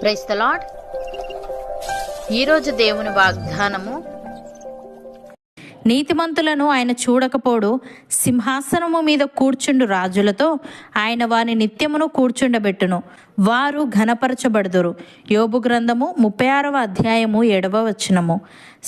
Price the lord ఈరోజు దేవుని వాగ్దానము నీతిమంతులను ఆయన చూడకపోడు సింహాసనము మీద కూర్చుండు రాజులతో ఆయన వారి నిత్యమును కూర్చుండబెట్టును. వారు ఘనపరచబడుదురు. యోబు గ్రంథము ముప్పై ఆరవ అధ్యాయము ఏడవ వచనము.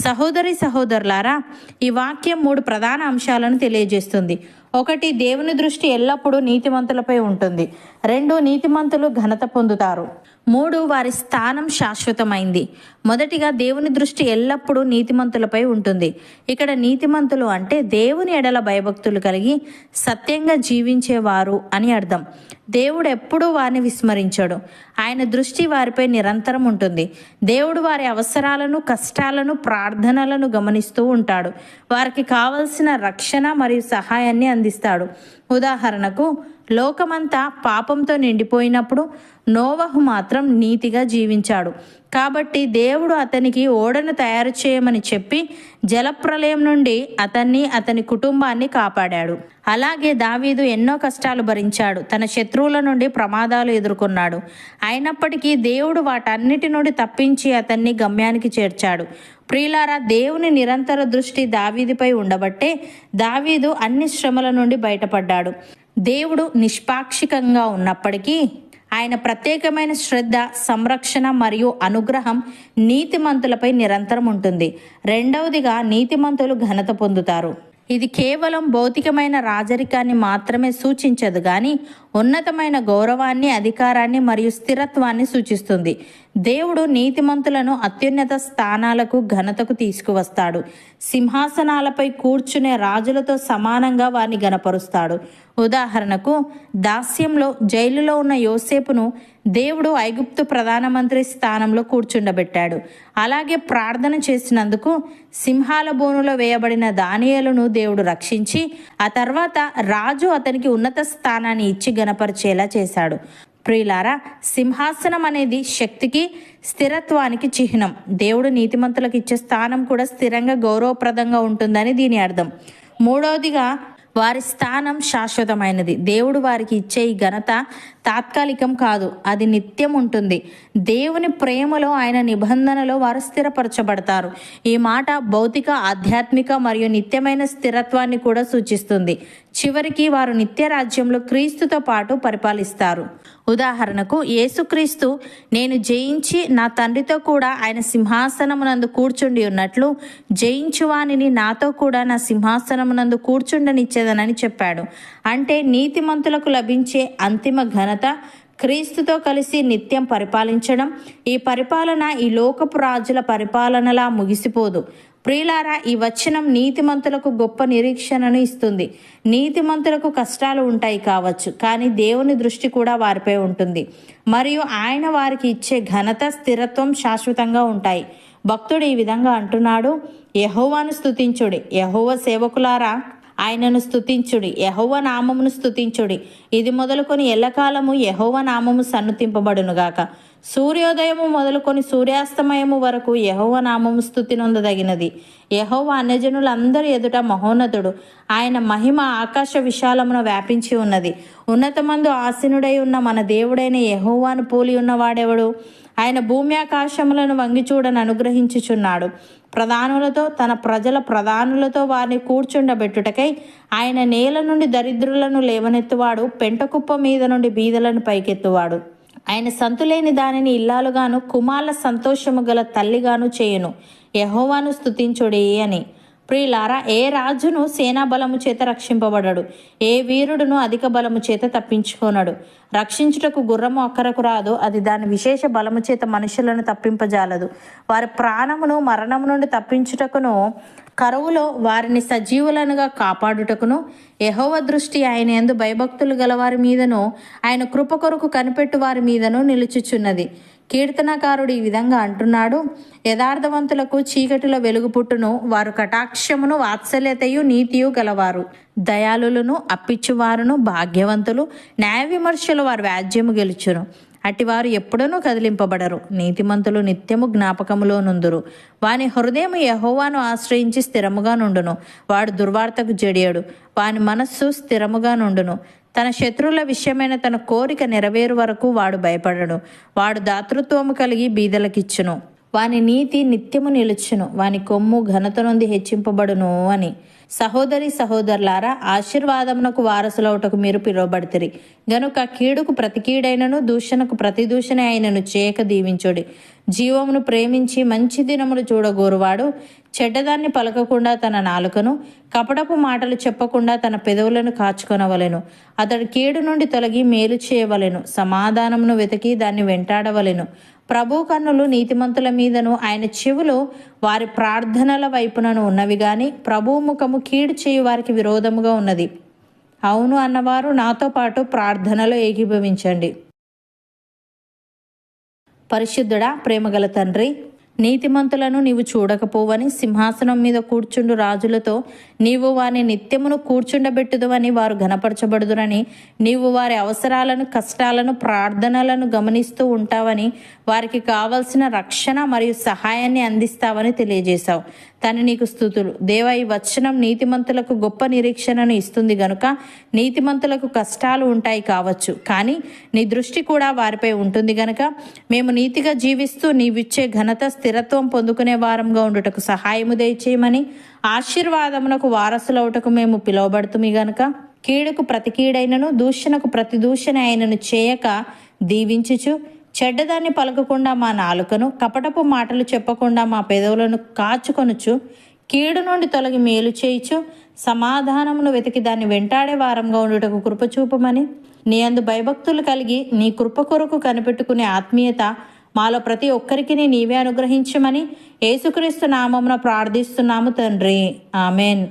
సహోదరి సహోదరులారా ఈ వాక్యం మూడు ప్రధాన అంశాలను తెలియజేస్తుంది. ఒకటి దేవుని దృష్టి ఎల్లప్పుడూ నీతిమంతులపై ఉంటుంది. రెండు నీతిమంతులు ఘనత పొందుతారు. మూడు వారి స్థానం శాశ్వతమైంది. మొదటిగా దేవుని దృష్టి ఎల్లప్పుడూ నీతిమంతులపై ఉంటుంది. ఇక్కడ నీతిమంతులు అంటే దేవుని ఎడల భయభక్తులు కలిగి సత్యంగా జీవించేవారు అని అర్థం. దేవుడు ఎప్పుడూ వారిని విస్మరించాడు. ఆయన దృష్టి వారిపై నిరంతరం ఉంటుంది. దేవుడు వారి అవసరాలను కష్టాలను ప్రార్థనలను గమనిస్తూ ఉంటాడు. వారికి కావలసిన రక్షణ మరియు సహాయాన్ని అందిస్తాడు. ఉదాహరణకు లోకమంతా పాపంతో నిండిపోయినప్పుడు నోవహు మాత్రం నీతిగా జీవించాడు. కాబట్టి దేవుడు అతనికి ఓడను తయారు చేయమని చెప్పి జలప్రలయం నుండి అతన్ని అతని కుటుంబాన్ని కాపాడాడు. అలాగే దావీదు ఎన్నో కష్టాలు భరించాడు. తన శత్రువుల నుండి ప్రమాదాలు ఎదుర్కొన్నాడు. అయినప్పటికీ దేవుడు వాటన్నిటి నుండి తప్పించి అతన్ని గమ్యానికి చేర్చాడు. ప్రియులారా దేవుని నిరంతర దృష్టి దావీదిపై ఉండబట్టే దావీదు అన్ని శ్రమల నుండి బయటపడ్డాడు. దేవుడు నిష్పాక్షికంగా ఉన్నప్పటికీ ఆయన ప్రత్యేకమైన శ్రద్ధ సంరక్షణ మరియు అనుగ్రహం నీతిమంతులపై నిరంతరం ఉంటుంది. రెండవదిగా నీతిమంతులు ఘనత పొందుతారు. ఇది కేవలం భౌతికమైన రాజరికాన్ని మాత్రమే సూచించదు కానీ ఉన్నతమైన గౌరవాన్ని అధికారాన్ని మరియు స్థిరత్వాన్ని సూచిస్తుంది. దేవుడు నీతిమంతులను అత్యున్నత స్థానాలకు ఘనతకు తీసుకువస్తాడు. సింహాసనాలపై కూర్చునే రాజులతో సమానంగా వారిని గనపరుస్తాడు ఉదాహరణకు దాస్యంలో జైలులో ఉన్న యోసేపును దేవుడు ఐగుప్తు ప్రధానమంత్రి స్థానంలో కూర్చుండబెట్టాడు. అలాగే ప్రార్థన చేసినందుకు సింహాల బోనులో వేయబడిన దానియలను దేవుడు రక్షించి ఆ తర్వాత రాజు అతనికి ఉన్నత స్థానాన్ని ఇచ్చి గనపరిచేలా చేశాడు. ప్రియులారా సింహాసనం అనేది శక్తికి స్థిరత్వానికి చిహ్నం. దేవుడు నీతిమంతులకు ఇచ్చే స్థానం కూడా స్థిరంగా గౌరవప్రదంగా ఉంటుందని దీని అర్థం. మూడవదిగా వారి స్థానం శాశ్వతమైనది. దేవుడు వారికి ఇచ్చే ఈ ఘనత తాత్కాలికం కాదు అది నిత్యం ఉంటుంది. దేవుని ప్రేమలో ఆయన నిబంధనలో వారు స్థిరపరచబడతారు. ఈ మాట భౌతిక ఆధ్యాత్మిక మరియు నిత్యమైన స్థిరత్వాన్ని కూడా సూచిస్తుంది. చివరికి వారు నిత్య రాజ్యంలో క్రీస్తుతో పాటు పరిపాలిస్తారు. ఉదాహరణకు యేసుక్రీస్తు నేను జయించి నా తండ్రితో కూడా ఆయన సింహాసనమునందు కూర్చుండి ఉన్నట్లు జయించువానిని నాతో కూడా నా సింహాసనమునందు కూర్చుండనిచ్చేదనని చెప్పాడు. అంటే నీతిమంతులకు లభించే అంతిమ ఘనత క్రీస్తుతో కలిసి నిత్యం పరిపాలించడం. ఈ పరిపాలన ఈ లోకపు రాజుల పరిపాలనలా ముగిసిపోదు. ప్రియులారా ఈ వచనం నీతిమంతులకు గొప్ప నిరీక్షణను ఇస్తుంది. నీతిమంతులకు కష్టాలు ఉంటాయి కావచ్చు కానీ దేవుని దృష్టి కూడా వారిపై ఉంటుంది. మరియు ఆయన వారికి ఇచ్చే ఘనత స్థిరత్వం శాశ్వతంగా ఉంటాయి. భక్తుడు ఈ విధంగా అంటున్నాడు యహోవాను స్తుతించుడి. యహోవ సేవకులారా ఆయనను స్థుతించుడి యహోవ నామమును స్థుతించుడి ఇది మొదలుకొని ఎల్లకాలము యహోవ నామము సన్నుతింపబడునుగాక. సూర్యోదయము మొదలుకొని సూర్యాస్తమయము వరకు యహోవ నామము స్థుతి నొందదగినది యహోవ అన్యజనులందరి ఎదుట మహోన్నతుడు. ఆయన మహిమ ఆకాశ విశాలమున వ్యాపించి ఉన్నది. ఉన్నతమందు ఆసీనుడై ఉన్న మన దేవుడైన యహోవాను పోలి ఉన్నవాడెవడు? ఆయన భూమి ఆకాశములను వంగిచూడని అనుగ్రహించుచున్నాడు. ప్రధానులతో తన ప్రజల ప్రధానులతో వారిని కూర్చుండబెట్టుటకై ఆయన నేల నుండి దరిద్రులను లేవనెత్తువాడు పెంటకుప్ప మీద నుండి బీదలను పైకెత్తువాడు. ఆయన సంతులేని దానిని ఇల్లాలుగాను కుమార్ల సంతోషము గల తల్లిగాను చేయును. యహోవాను స్థుతించుడే అని. ప్రియులారా ఏ రాజును సేనా బలము చేత రక్షింపబడడు ఏ వీరుడును అధిక బలము చేత తప్పించుకోనడు. రక్షించుటకు గుర్రము అక్కరకు రాదు అది దాని విశేష బలము చేత మనుషులను తప్పింపజాలదు. వారి ప్రాణమును మరణము నుండి తప్పించుటకును కరువులో వారిని సజీవులనుగా కాపాడుటకును యహోవ దృష్టి ఆయన ఎందు భయభక్తులు గల వారి మీదను ఆయన కృప కొరకు కనిపెట్టు వారి మీదను నిలుచుచున్నది. కీర్తనకారుడు ఈ విధంగా అంటున్నాడు. యథార్థవంతులకు చీకటిలో వెలుగు పుట్టును వారు కటాక్షమును వాత్సల్యతయు నీతియు గలవారు. దయాళులను అప్పిచ్చువారును భాగ్యవంతులు న్యాయ విమర్శలు వారు వ్యాజ్యము గెలుచును. అటివారు ఎప్పుడనూ కదిలింపబడరు. నీతిమంతులు నిత్యము జ్ఞాపకములో నుందురు. వాని హృదయం యహోవాను ఆశ్రయించి స్థిరముగా నుండును. వాడు దుర్వార్తకు జడియడు. వాని మనస్సు స్థిరముగా నుండును. తన శత్రువుల విషయమైన తన కోరిక నెరవేరు వరకు వాడు భయపడడు. వాడు దాతృత్వము కలిగి బీదలకిచ్చును. వాని నీతి నిత్యము నిలుచును. వాని కొమ్ము ఘనత నుండి హెచ్చింపబడును అని. సహోదరి సహోదరులారా ఆశీర్వాదమునకు వారసులవుటకు మీరు పిలువబడితిరి. గనుక కీడుకు ప్రతి కీడైనను దూషణకు ప్రతి దూషణ అయినను చేయక దీవించుడి. జీవమును ప్రేమించి మంచి దినములు చూడగోరువాడు చెడ్డదాన్ని పలకకుండా తన నాలుకను కపటపు మాటలు చెప్పకుండా తన పెదవులను కాచుకొనవలెను. అతడు కీడు నుండి తొలగి మేలు చేయవలెను. సమాధానమును వెతికి దాన్ని వెంటాడవలెను. ప్రభు కన్నులు నీతిమంతుల మీదను ఆయన చెవులు వారి ప్రార్థనల వైపునను ఉన్నవి గాని ప్రభు ముఖము కీడు చేయు వారికి విరోధముగా ఉన్నది. అవును అన్నవారు నాతో పాటు ప్రార్థనలో ఏకీభవించండి. పరిశుద్ధుడా ప్రేమగల తండ్రి నీతిమంతులను నీవు చూడకపోవని సింహాసనం మీద కూర్చుండు రాజులతో నీవు వారిని నిత్యమును కూర్చుండబెట్టుదువని వారు ఘనపరచబడుదురని నీవు వారి అవసరాలను కష్టాలను ప్రార్థనలను గమనిస్తూ ఉంటావని వారికి కావలసిన రక్షణ మరియు సహాయాన్ని అందిస్తావని తెలియజేశావు. తను నీకు స్థుతులు. దేవ ఈ వచనం నీతిమంతులకు గొప్ప నిరీక్షణను ఇస్తుంది గనుక నీతిమంతులకు కష్టాలు ఉంటాయి కావచ్చు. కానీ నీ దృష్టి కూడా వారిపై ఉంటుంది గనుక మేము నీతిగా జీవిస్తూ నీవిచ్చే ఘనత స్థిరత్వం పొందుకునే వారంగా ఉండుటకు సహాయము దయచేయమని ఆశీర్వాదమునకు వారసులవుటకు మేము పిలువబడుతుమి గనుక. కీడుకు ప్రతి కీడైనను దూషణకు ప్రతి దూషణ అయినను చేయక దీవించుచు చెడ్డదాన్ని పలకకుండా మా నాలుకను కపటపు మాటలు చెప్పకుండా మా పెదవులను కాచుకొనుచు కీడు నుండి తొలగి మేలు చేయుచు సమాధానమును వెతికి దాన్ని వెంటాడే వారంగా ఉండుటకు కృప చూపమని నీ అందు భయభక్తులు కలిగి నీ కృప కొరకు కనిపెట్టుకునే ఆత్మీయత మాలో ప్రతి ఒక్కరికి నీవే అనుగ్రహించమని యేసుక్రీస్తు నామమున ప్రార్థిస్తున్నాము తండ్రి. ఆమెన్.